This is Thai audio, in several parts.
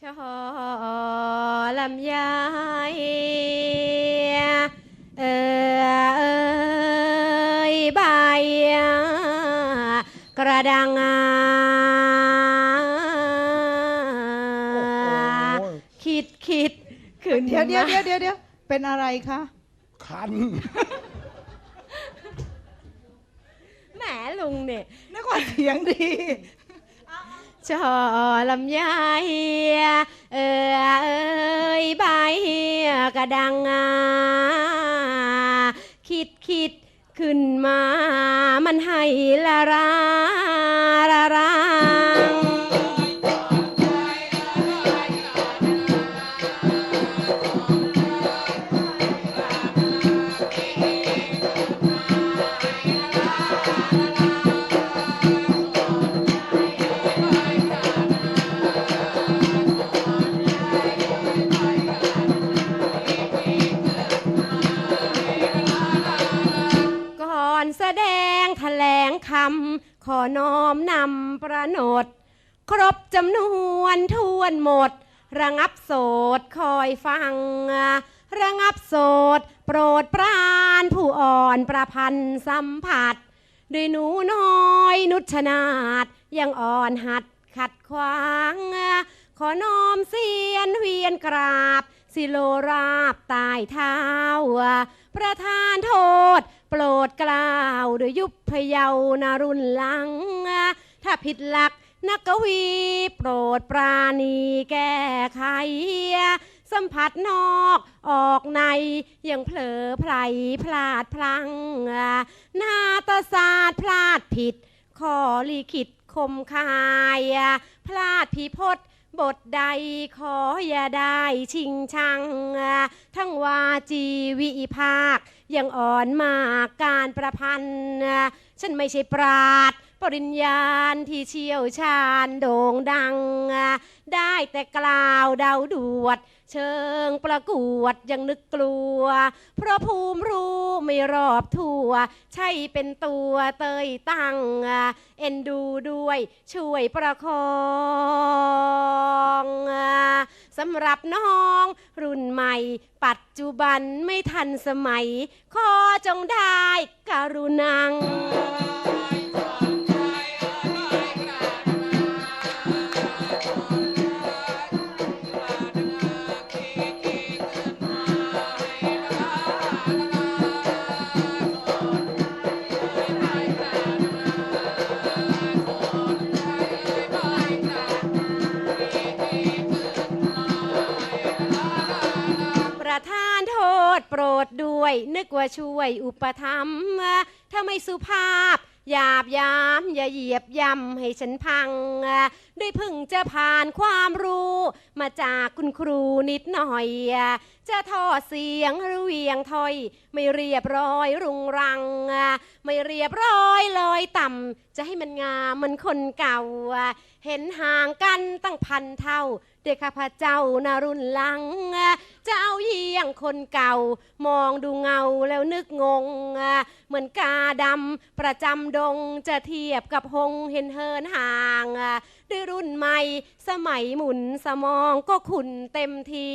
ชอลำไยเออเอยใบกระดังอาคิดคิดขึ้นเดี๋ยวเดี๋ยวมาเดี๋ยวเดี๋ยวเดี๋ยวเป็นอะไรคะคันแหมลุงเนี่ยนึกว่าเสียงดี ชอลำไยเออเอยใบกระดังอาคิดคิดขึ้นมา มันให้ละราละรา คำขอน้อมนำประโนด ครบจำนวนทวนหมด ระงับโสดคอยฟัง ระงับโสดโปรดปรานผู้อ่อนประพันธ์สัมผัสด้วยหนูน้อยนุชนาดยังอ่อนหัดขัดขวาง ขอน้อมเสียนเวียนกราบ สิโลราบตายเท้า ประธานโทษ ปรดกล่าวโดยยุบพยาวนารุนหลัง ถ้าผิดหลักนักกวีโปรดปราณีแก้ไข สัมผัสนอกออกในยังเผลอไพรพลาดพลัง นาตศาสตร์พลาดผิดขอลิขิตคมคาย พลาดพิพศบทใดขออย่าได้ชิงชัง ทั้งวาจีวิภาค ยังอ่อนมากการประพันธ์ฉันไม่ใช่ปราดปริญญาณที่เชี่ยวชาญโด่งดัง ได้แต่กล่าวเดาดวด เชิงประกวดยังนึกกลัว เพราะภูมิรู้ไม่รอบทั่ว ใช่เป็นตัวเตยตั้ง เอ็นดูด้วยช่วยประคองสำหรับน้องรุ่นใหม่ ปัจจุบันไม่ทันสมัย ขอจงได้กรุณัง วย นึกว่าช่วย อุปถัมภ์ถ้าไม่สุภาพหยาบยามอย่าเหยียบย่ำให้ฉันพัง ด้วยเพึ่งจะผ่านความรู้ มาจากคุณครูนิดหน่อย จะทอดเสียงหรือเวียงถอย ไม่เรียบร้อยรุงรัง ไม่เรียบร้อยลอยต่ำจะให้มันงามมันคนเก่า เห็นห่างกันตั้งพันเท่า เด็กข้าพเจ้านารุ่นหลังจะเอาเยี่ยงคนเก่า มองดูเงาแล้วนึกงง เหมือนกาดำประจำดงจะเทียบกับหงเห็นเฮินห่างด้วยรุ่นใหม่สมัยหมุนสมองก็ขุนเต็มที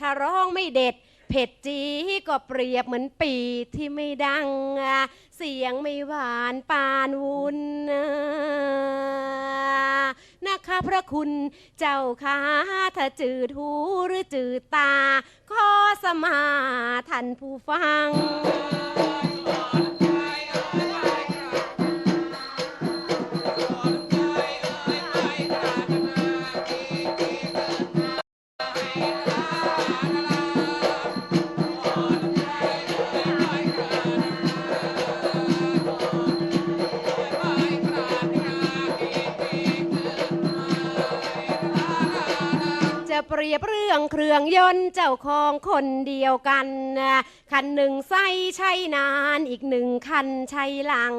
ถ้าร้องไม่เด็ดเผ็ดจีก็เปรียบเหมือนปีที่ไม่ดัง เสียงไม่หวานปานวุ้น นะคะพระคุณเจ้าค่ะถ้าจืดหูหรือจืดตา ขอสมาท่านผู้ฟัง เรียบเรื่องเครื่องยนต์เจ้าของคนเดียวกัน คันหนึ่งไส้ใช้นาน อีกหนึ่งคันใช้หลัง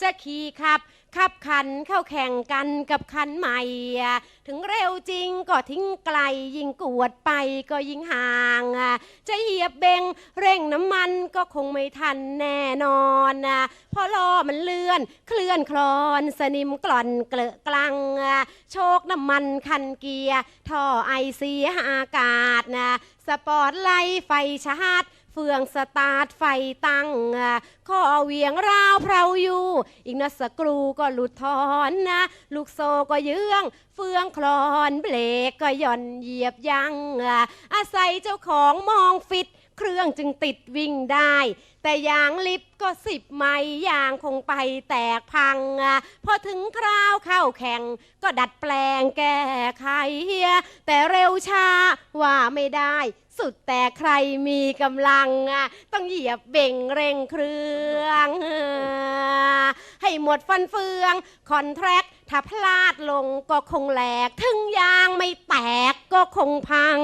จะขี่ขับ ขับขันเข้าแข่งกันกับคันใหม่ ถึงเร็วจริงก็ทิ้งไกล ยิ่งกวดไปก็ยิ่งห่าง จะเหยียบเบงเร่งน้ำมันก็คงไม่ทันแน่นอนเพราะล้อมันเลื่อน เคลื่อนคลอนสนิมกล่อนเกลอะกลัง โชคน้ำมันคันเกียร์ท่อไอเสียอากาศนะสปอร์ตไลท์ไฟชาร์จ เฟืองสตาร์ทไฟตั้งอะข้อเวียงราวเพราอยู่ อีกนะสกรูก็หลุดทอนนะ ลูกโซก็เยื้อง เฟืองคลอนเบรกก็หย่อนเหยียบยั้งอะอาศัยเจ้าของมองฟิต เครื่องจึงติดวิ่งได้ แต่ยางลิฟต์ก็สิบไม้ยางคงไปแตกพังอะพอถึงคราวเข้าแข่ง ก็ดัดแปลงแก้ไขแต่เร็วช้าว่าไม่ได้สุดแต่ใครมีกำลังอะต้องเหยียบเบ่งเร่งเครื่อง ให้หมดฟันเฟือง คอนแทรคถ้าพลาดลงก็คงแหลก ถึงยางไม่แตกก็คงพัง